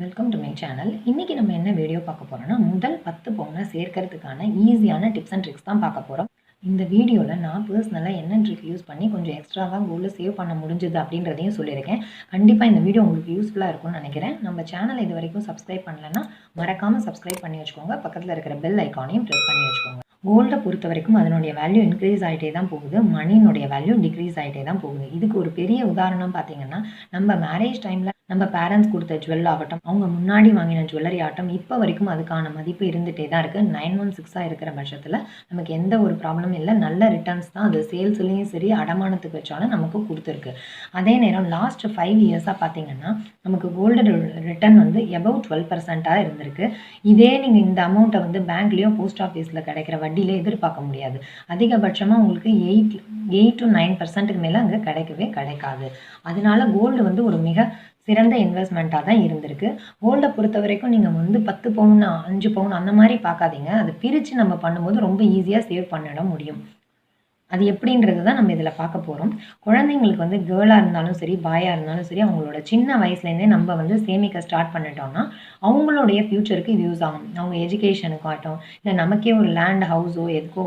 Welcome to my channel இன்றைக்கி நம்ம என்ன வீடியோ பார்க்க போகிறோம்னா முதல் பத்து பவுனை சேர்க்கறதுக்கான ஈஸியான டிப்ஸ் அண்ட் ட்ரிக்ஸ் தான் பார்க்க போகிறோம் இந்த வீடியோவில் நான் பர்சனலாக என்ன ட்ரிக் யூஸ் பண்ணி கொஞ்சம் எக்ஸ்ட்ராவாக கோல்டு சேவ் பண்ண முடிஞ்சது அப்படின்றதையும் சொல்லியிருக்கேன். கண்டிப்பாக இந்த வீடியோ உங்களுக்கு யூஸ்ஃபுல்லாக இருக்கும்னு நினைக்கிறேன். நம்ம சேனலை இது வரைக்கும் சப்ஸ்கிரைப் பண்ணலைன்னா மறக்காமல் சப்ஸ்கிரைப் பண்ணி வச்சுக்கோங்க. பக்கத்தில் இருக்கிற பெல் ஐக்கானையும் ப்ரெஸ் பண்ணி வச்சுக்கோங்க. கோல்டை பொறுத்த வரைக்கும் அதனுடைய வேல்யூ இன்க்ரீஸ் ஆகிட்டே தான் போகுது. மணியினுடைய வேல்யூ டிக்ரீஸ் ஆகிட்டே தான் போகுது. இதுக்கு ஒரு பெரிய உதாரணம் பார்த்தீங்கன்னா நம்ம மேரேஜ் டைமில் நம்ம பேரண்ட்ஸ் கொடுத்த ஜுவல் ஆகட்டும் அவங்க முன்னாடி வாங்கின ஜுவல்லரி ஆகட்டும் இப்போ வரைக்கும் அதுக்கான மதிப்பு இருந்துகிட்டே தான் இருக்குது நைன் ஒன் சிக்ஸாக இருக்கிற பட்சத்தில் நமக்கு எந்த ஒரு ப்ராப்ளமும் இல்லை. நல்ல ரிட்டர்ன்ஸ் தான் அது. சேல்ஸ்லேயும் சரி அடமானத்துக்கு வச்சாலும் நமக்கு கொடுத்துருக்கு. அதே நேரம் லாஸ்ட் ஃபைவ் இயர்ஸாக பார்த்தீங்கன்னா நமக்கு கோல்டு ரிட்டர்ன் வந்து எபவ் டுவெல் பர்சண்ட்டாக இருந்திருக்கு. இதே நீங்கள் இந்த அமௌண்ட்டை வந்து பேங்க்லேயோ போஸ்ட் ஆஃபீஸில் கிடைக்கிற வட்டியில் எதிர்பார்க்க முடியாது. அதிகபட்சமாக உங்களுக்கு எயிட் எயிட் டு நைன் பர்சன்ட்டுக்கு மேலே அங்கே கிடைக்கவே கிடைக்காது. அதனால கோல்டு வந்து ஒரு மிக சிறந்த இன்வெஸ்ட்மெண்ட்டாக தான் இருந்திருக்கு. கோல்டை பொறுத்த வரைக்கும் நீங்கள் வந்து பத்து பவுன் அஞ்சு பவுன் அந்த மாதிரி பார்க்காதீங்க. அதை பிரித்து நம்ம பண்ணும்போது ரொம்ப ஈஸியாக சேவ் பண்ணிட முடியும். அது எப்படின்றது தான் நம்ம இதில் பார்க்க போகிறோம் குழந்தைங்களுக்கு வந்து கேர்ளாக இருந்தாலும் சரி பாயாக இருந்தாலும் சரி அவங்களோட சின்ன வயசுலேருந்தே நம்ம வந்து சேமிக்க ஸ்டார்ட் பண்ணிட்டோம்னா அவங்களுடைய ஃப்யூச்சருக்கு இது யூஸ் ஆகும். அவங்க எஜுகேஷனுக்காகட்டும் இல்லை நமக்கே ஒரு லேண்ட் ஹவுஸோ எதுக்கோ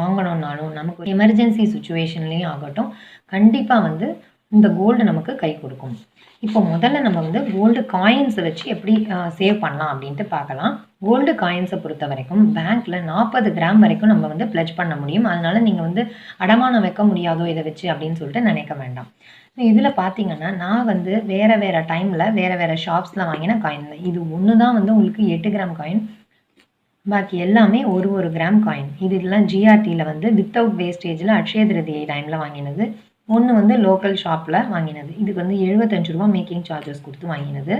வாங்கணும்னாலும் நமக்கு எமர்ஜென்சி சுச்சுவேஷன்லேயும் ஆகட்டும் கண்டிப்பாக வந்து இந்த கோல்டு நமக்கு கை கொடுக்கும். இப்போ முதல்ல நம்ம வந்து கோல்டு காயின்ஸை வச்சு எப்படி சேவ் பண்ணலாம் அப்படின்ட்டு பார்க்கலாம். கோல்டு காயின்ஸை பொறுத்த வரைக்கும் பேங்க்கில் நாற்பது கிராம் வரைக்கும் நம்ம வந்து ப்ளெஜ் பண்ண முடியும். அதனால் நீங்கள் வந்து அடமானம் வைக்க முடியாதோ இதை வச்சு அப்படின்னு சொல்லிட்டு நினைக்க வேண்டாம். இதில் பார்த்தீங்கன்னா நான் வந்து வேறு வேறு டைமில் வேறு வேறு ஷாப்ஸில் வாங்கின காயின் இது ஒன்று தான் வந்து உங்களுக்கு எட்டு கிராம் காயின் பாக்கி எல்லாமே ஒரு ஒரு கிராம் காயின் இது இதெல்லாம் ஜிஆர்டியில் வந்து வித்தவுட் வேஸ்டேஜில் அக்ஷய திருதியை டைமில் வாங்கினது. ஒன்று வந்து லோக்கல் ஷாப்பில் வாங்கினது. இதுக்கு வந்து எழுபத்தஞ்சு ரூபா மேக்கிங் சார்ஜஸ் கொடுத்து வாங்கினது.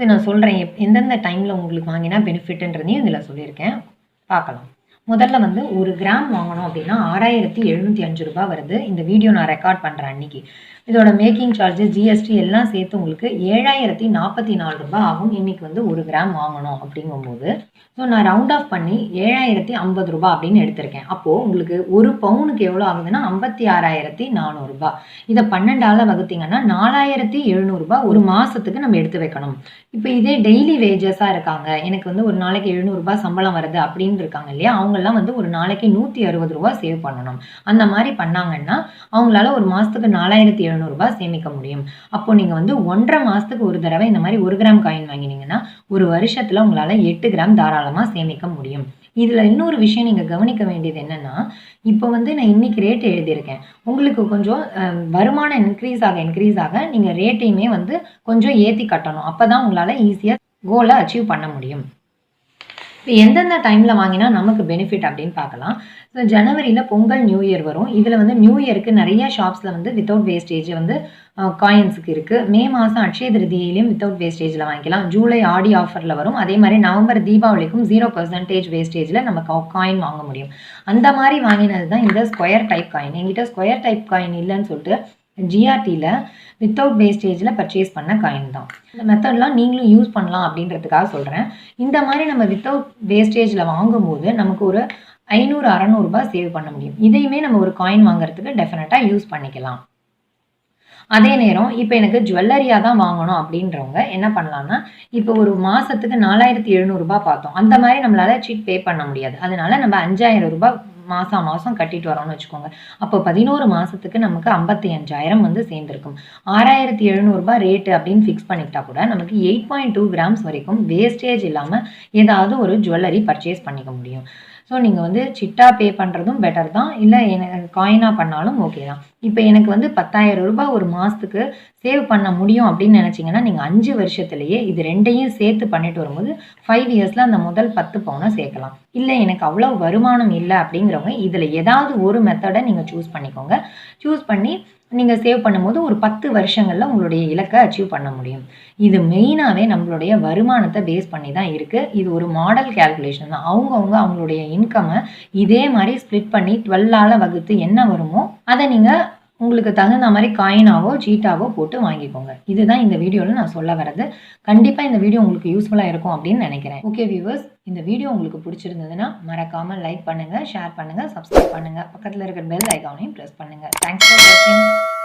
ஸோ நான் சொல்கிறேன் எப் எந்தெந்த டைமில் உங்களுக்கு வாங்கினா பெனிஃபிட்ன்றதையும் இதில் சொல்லியிருக்கேன். பார்க்கலாம். முதல்ல வந்து ஒரு கிராம் வாங்கணும் அப்படின்னா ஆறாயிரத்தி எழுநூற்றி அஞ்சு ரூபா வருது. இந்த வீடியோ நான் ரெக்கார்ட் பண்ணுறேன் அன்னைக்கு. இதோட மேக்கிங் சார்ஜ் ஜிஎஸ்டி எல்லாம் சேர்த்து உங்களுக்கு ஏழாயிரத்தி நாற்பத்தி நாலு ரூபாய் ஆகும். இன்னைக்கு வந்து ஒரு கிராம் வாங்கணும் அப்படிங்கும்போது. ஸோ நான் ரவுண்ட் ஆஃப் பண்ணி ஏழாயிரத்தி ஐம்பது ரூபா அப்படின்னு எடுத்திருக்கேன். அப்போது உங்களுக்கு ஒரு பவுனுக்கு எவ்வளோ ஆகுதுன்னா ஐம்பத்தி ஆறாயிரத்தி நானூறுரூபா இதை பன்னெண்டால் வகுத்தீங்கன்னா நாலாயிரத்தி எழுநூறுபா ஒரு மாதத்துக்கு நம்ம எடுத்து வைக்கணும். இப்போ இதே டெய்லி வேஜஸாக இருக்காங்க. எனக்கு வந்து ஒரு நாளைக்கு எழுநூறுபா சம்பளம் வருது அப்படின்னு இருக்காங்க இல்லையா? அவங்க அவங்கெல்லாம் வந்து ஒரு நாளைக்கு நூற்றி அறுபது ரூபா சேவ் பண்ணணும். அந்த மாதிரி பண்ணாங்கன்னா அவங்களால ஒரு மாதத்துக்கு நாலாயிரத்தி எழுநூறுபா சேமிக்க முடியும். அப்போ நீங்கள் வந்து ஒன்றரை மாதத்துக்கு ஒரு தடவை இந்த மாதிரி ஒரு கிராம் காயின் வாங்கினீங்கன்னா ஒரு வருஷத்தில் உங்களால் எட்டு கிராம் தாராளமாக சேமிக்க முடியும். இதில் இன்னொரு விஷயம் நீங்கள் கவனிக்க வேண்டியது என்னென்னா இப்போ வந்து நான் இன்னைக்கு ரேட் எழுதியிருக்கேன். உங்களுக்கு கொஞ்சம் வருமானம் இன்க்ரீஸ் ஆக இன்க்ரீஸ் ஆக நீங்கள் ரேட்டையுமே வந்து கொஞ்சம் ஏற்றி கட்டணும். அப்போ தான் உங்களால் ஈஸியாக கோலை அச்சீவ் பண்ண முடியும். இப்போ எந்தெந்த டைமில் வாங்கினா நமக்கு பெனிஃபிட் அப்படின்னு பார்க்கலாம். ஸோ ஜனவரியில் பொங்கல் நியூ இயர் வரும். இதில் வந்து நியூ இயருக்கு நிறைய ஷாப்ஸில் வந்து வித்தவுட் வேஸ்டேஜ் வந்து காயின்ஸுக்கு இருக்குது மே மாதம் அட்சய திருதியிலையும் வித்தவுட் வேஸ்டேஜில் வாங்கிக்கலாம். ஜூலை ஆடி ஆஃபரில் வரும். அதே மாதிரி நவம்பர் தீபாவளிக்கும் ஜீரோ பர்சன்டேஜ் வேஸ்டேஜில் நம்ம காயின் வாங்க முடியும். அந்த மாதிரி வாங்கினது தான் இந்த ஸ்கொயர் டைப் காயின் எங்கிட்ட ஸ்கொயர் டைப் காயின் இல்லைன்னு சொல்லிட்டு ஜிஆர்டியில் வித்தவுட் வேஸ்டேஜில் பர்ச்சேஸ் பண்ண காயின் தான். இந்த மெத்தட்லாம் நீங்களும் யூஸ் பண்ணலாம் அப்படின்றதுக்காக சொல்கிறேன் இந்த மாதிரி நம்ம வித்தவுட் வேஸ்டேஜில் வாங்கும்போது நமக்கு ஒரு ஐநூறு அறநூறுபா சேவ் பண்ண முடியும். இதையுமே நம்ம ஒரு காயின் வாங்குறதுக்கு டெஃபினட்டாக யூஸ் பண்ணிக்கலாம். அதே நேரம் இப்போ எனக்கு ஜுவல்லரியாக தான் வாங்கணும் அப்படின்றவங்க என்ன பண்ணலாம்னா இப்போ ஒரு மாதத்துக்கு நாலாயிரத்தி எழுநூறுபா பார்த்தோம். அந்த மாதிரி நம்மளால் சீட் பே பண்ண முடியாது. அதனால நம்ம அஞ்சாயிரம் ரூபாய் மாதம் மாதம் கட்டிட்டு வரோம்னு வச்சுக்கோங்க. அப்போ பதினோரு மாதத்துக்கு நமக்கு ஐம்பத்தி அஞ்சாயிரம் வந்து சேர்ந்துருக்கும். ஆறாயிரத்தி எழுநூறுபா ரேட்டு அப்படின்னு ஃபிக்ஸ் பண்ணிக்கிட்டா கூட நமக்கு எயிட் பாயிண்ட் டூ கிராம்ஸ் வரைக்கும் வேஸ்டேஜ் இல்லாமல் ஏதாவது ஒரு ஜுவல்லரி பர்ச்சேஸ் பண்ணிக்க முடியும். ஸோ நீங்கள் வந்து சிட்டா பே பண்ணுறதும் பெட்டர் தான். இல்லை எனக்கு காயினாக பண்ணாலும் ஓகே தான். இப்போ எனக்கு வந்து பத்தாயிரம் ரூபாய் ஒரு மாதத்துக்கு சேவ் பண்ண முடியும் அப்படின்னு நினச்சிங்கன்னா நீங்கள் அஞ்சு வருஷத்துலேயே இது ரெண்டையும் சேர்த்து பண்ணிட்டு வரும்போது ஃபைவ் இயர்ஸில் அந்த முதல் பத்து பவுனை சேர்க்கலாம். இல்லை எனக்கு அவ்வளோ வருமானம் இல்லை அப்படிங்கிறவங்க இதில் ஏதாவது ஒரு மெத்தடை நீங்கள் சூஸ் பண்ணிக்கோங்க. சூஸ் பண்ணி நீங்கள் சேவ் பண்ணும்போது ஒரு பத்து வருஷங்களில் உங்களுடைய இலக்கை அச்சீவ் பண்ண முடியும். இது மெயினாகவே நம்மளுடைய வருமானத்தை பேஸ் பண்ணி தான் இருக்குது இது ஒரு மாடல் கேல்குலேஷன் தான். அவங்கவுங்க அவங்களுடைய இன்கம்மை இதே மாதிரி ஸ்ப்ளிட் பண்ணி டுவெல்லால் வகுத்து என்ன வருமோ அதை நீங்கள் உங்களுக்கு தகுந்த மாதிரி காயினாவோ சீட்டாவோ போட்டு வாங்கிக்கோங்க. இதுதான் இந்த வீடியோவில் நான் சொல்ல வரது கண்டிப்பாக இந்த வீடியோ உங்களுக்கு யூஸ்ஃபுல்லாக இருக்கும் அப்படின்னு நினைக்கிறேன். ஓகே வியூவர்ஸ் இந்த வீடியோ உங்களுக்கு பிடிச்சிருந்ததுன்னா மறக்காமல் லைக் பண்ணுங்கள் ஷேர் பண்ணுங்கள் சப்ஸ்கிரைப் பண்ணுங்கள் பக்கத்தில் இருக்கிற பெல் ஐக்கானையும் ப்ரெஸ் பண்ணுங்கள் தேங்க்ஸ் ஃபார் வாட்சிங்